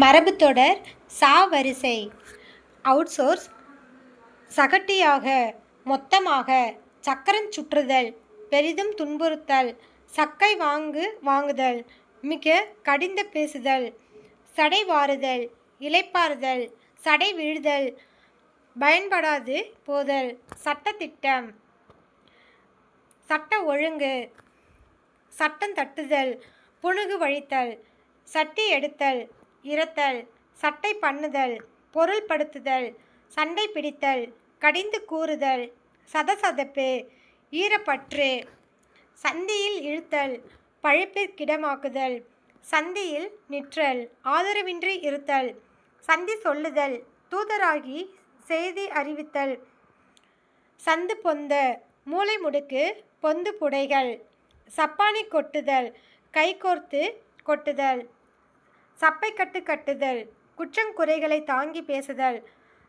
மரபுத்தொடர் சா வரிசை அவுட்சோர்ஸ் சகட்டியாக மொத்தமாக சக்கரம் சுற்றுதல் பெரிதும் துன்புறுத்தல் சக்கை வாங்கு வாங்குதல் மிக கடிந்த பேசுதல் சடை வாருதல் இலைப்பாறுதல் சடை விழுதல் பயன்படாது போதல் சட்டத்திட்டம். சட்ட ஒழுங்கு சட்டம் தட்டுதல் புணுகு வழித்தல் சட்டி எடுத்தல் இரத்தல் சட்டை பண்ணுதல் பொருள்படுத்துதல் சண்டை பிடித்தல் கடிந்து கூறுதல் சதசதப்பு ஈரப்பற்று சந்தியில் இழுத்தல் பழுப்பிற்கிடமாக்குதல் சந்தியில் நிற்றல் ஆதரவின்றி இருத்தல் சந்தி சொல்லுதல் தூதராகி செய்தி அறிவித்தல் சந்து பொந்த மூளை முடுக்கு பொந்து புடைகள் சப்பானி கொட்டுதல் கைகோர்த்து கொட்டுதல். சப்பை கட்டு கட்டுதல் குற்றங்குறைகளை தாங்கி பேசுதல்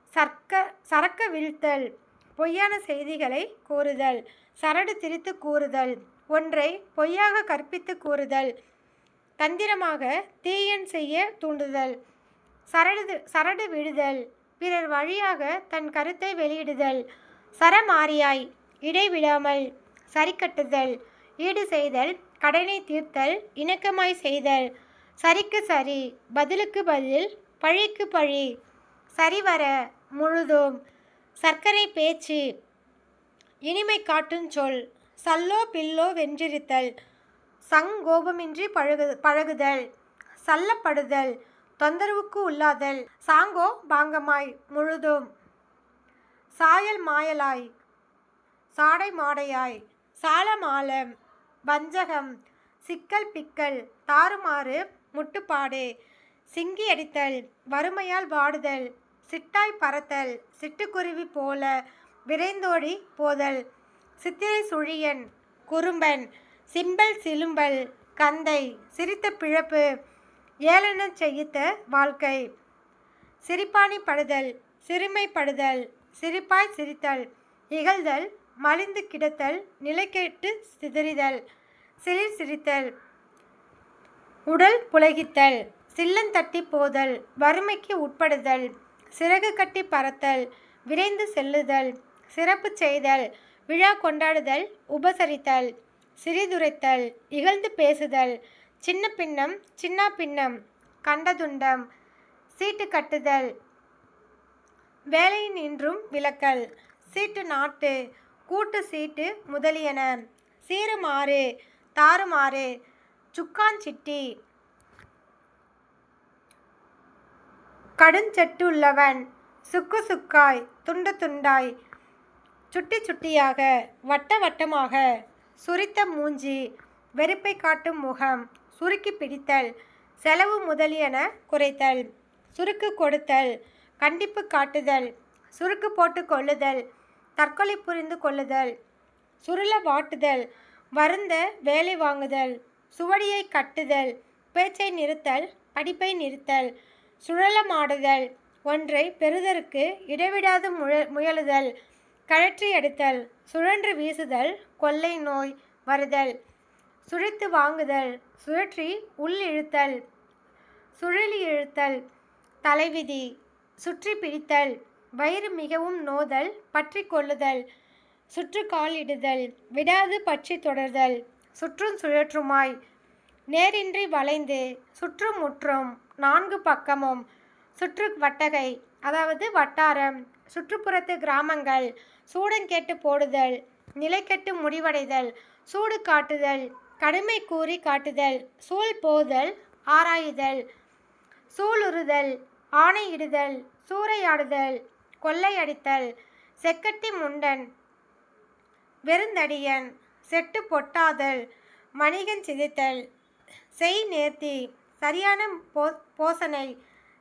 சர்க்க சரக்க வீழ்த்தல் பொய்யான செய்திகளை கூறுதல் சரடு திரித்து கூறுதல் ஒன்றை பொய்யாக கற்பித்து கூறுதல் தந்திரமாக தீயன் செய்ய தூண்டுதல் சரடு சரடு விடுதல் பிறர் வழியாக தன் கருத்தை வெளியிடுதல் சரமாரியாய் இடைவிடாமல் சரிக்கட்டுதல் ஈடு செய்தல் கடனை தீர்த்தல் இணக்கமாய் செய்தல் சரிக்கு சரி பதிலுக்கு பதில் பழிக்கு பழி. சரிவர முழுதும் சர்க்கரை பேச்சு. இனிமை காட்டும் சொல் சல்லோ பில்லோ வென்றிருத்தல் சங்கோபமின்றி பழகு பழகுதல் சல்லப்படுதல் தொந்தரவுக்கு உள்ளாதல் சாங்கோ பாங்கமாய் முழுதும் சாயல் மாயலாய் சாடை மாடையாய் சாலமாலம் வஞ்சகம் சிக்கல் பிக்கல் தாறுமாறு முட்டுப்பாடு. சிங்கி அடித்தல் வறுமையால் வாடுதல் சிட்டாய் பறத்தல் சிட்டுக்குருவி போல விரைந்தோடி போதல். சித்திரை சுழியன் குறும்பன் சிம்பல் சிலும்பல் கந்தை சிரித்த பிழப்பு ஏளனச் செய்யித்த வாழ்க்கை. சிரிப்பாணி படுதல் சிறுமைப்படுதல் சிரிப்பாய் சிரித்தல் இகழ்தல் மலிந்து கிடத்தல் நிலைக்கேட்டு சிதறிதல் சிலிர் சிரித்தல் உடல் புலகித்தல் சில்லந்தட்டி போதல் வறுமைக்கு உட்படுதல் சிறகு கட்டி பறத்தல் விரைந்து செல்லுதல் சிறப்பு செய்தல் விழா கொண்டாடுதல் உபசரித்தல் சிறிதுரைத்தல் இகழ்ந்து பேசுதல் சின்ன பின்னம் சின்ன பின்னம் கண்டதுண்டம் சீட்டு கட்டுதல் வேலையினின்றும் விளக்கல் சீட்டு நாட்டு கூட்டு சீட்டு முதலியன சீருமாறு தாறுமாறு சுக்கான் சிட்டி கடுஞ்சட்டு உள்ளவன் சுக்கு சுக்காய் துண்டு துண்டாய் சுட்டி சுட்டியாக வட்ட வட்டமாக சுரித்த மூஞ்சி வெறுப்பை காட்டும் முகம் சுருக்கி பிடித்தல் செலவு முதலியன குறைத்தல் சுருக்கு கொடுத்தல் கண்டிப்பு காட்டுதல் சுருக்கு போட்டு கொள்ளுதல் தற்கொலை புரிந்து கொள்ளுதல் சுருள வாட்டுதல் வருந்த வேலை வாங்குதல். சுவடியை கட்டுதல் பேச்சை நிறுத்தல் படிப்பை நிறுத்தல் சுழலமாடுதல் ஒன்றை பெறுதற்கு இடைவிடாது முழ முயலுதல் கழற்றி எடுத்தல் சுழன்று வீசுதல் கொள்ளை நோய் வருதல் சுழித்து வாங்குதல் சுழற்றி உள் இழுத்தல் சுழலி இழுத்தல் தலைவிதி சுற்றி பிடித்தல் வயிறு மிகவும் நோதல் பற்றி கொள்ளுதல் சுற்று காலிடுதல் விடாது பற்றி தொடர்தல் சுற்றும் சுழற்றுமாய். நேரின்றி வளைந்து சுற்றும் முற்றும் நான்கு பக்கமும் சுற்று வட்டகை அதாவது வட்டாரம் சுற்றுப்புறத்து கிராமங்கள் சூடங்கேட்டு போடுதல் நிலைக்கெட்டு முடிவடைதல் சூடு காட்டுதல் கடுமை கூறி காட்டுதல் சூழ் போதல் ஆராயுதல் சூளுறுதல் ஆணையிடுதல் சூறையாடுதல் கொள்ளையடித்தல் செக்கட்டி முண்டன் வெறுந்தடியன் செட்டு பொட்டாதல் மணிகன் சிதைத்தல் செய் நேர்த்தி சரியான போ போசனை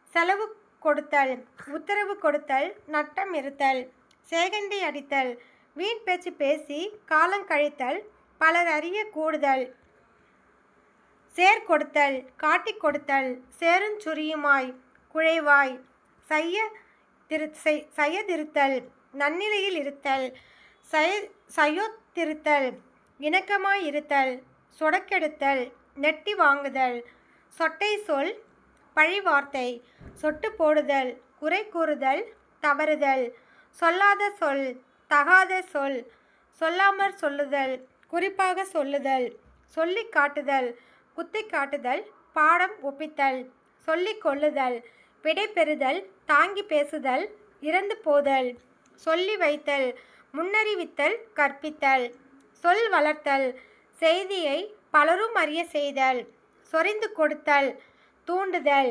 செலவு கொடுத்தல் உத்தரவு கொடுத்தல் நட்டம் இருத்தல் சேகண்டி அடித்தல் வீண் பேச்சு பேசி காலம் கழித்தல் பலர் அறிய கூடுதல் சேர் கொடுத்தல் காட்டிக் கொடுத்தல் சேருஞ்சுரியுமாய் குழைவாய் செய்ய திரு செய் திருத்தல் நன்னிலையில் இருத்தல் சய சயோத்திருத்தல் இணக்கமாய் இருத்தல் சொடக்கெடுத்தல் நெட்டி வாங்குதல் சொட்டை சொல் பழிவார்த்தை சொட்டு போடுதல் குறை கூறுதல் தவறுதல் சொல்லாத சொல் தகாத சொல் சொல்லாமற் சொல்லுதல் குறிப்பாக சொல்லுதல் சொல்லி காட்டுதல் குத்தி காட்டுதல் பாடம் ஒப்பித்தல் சொல்லி கொள்ளுதல் விடை பெறுதல் தாங்கி பேசுதல் இறந்து போதல் சொல்லி வைத்தல் முன்னறிவித்தல் கற்பித்தல். சொல் வளர்த்தல் செய்தியை பலரும் அறிய செய்தல் சொரிந்து கொடுத்தல் தூண்டுதல்.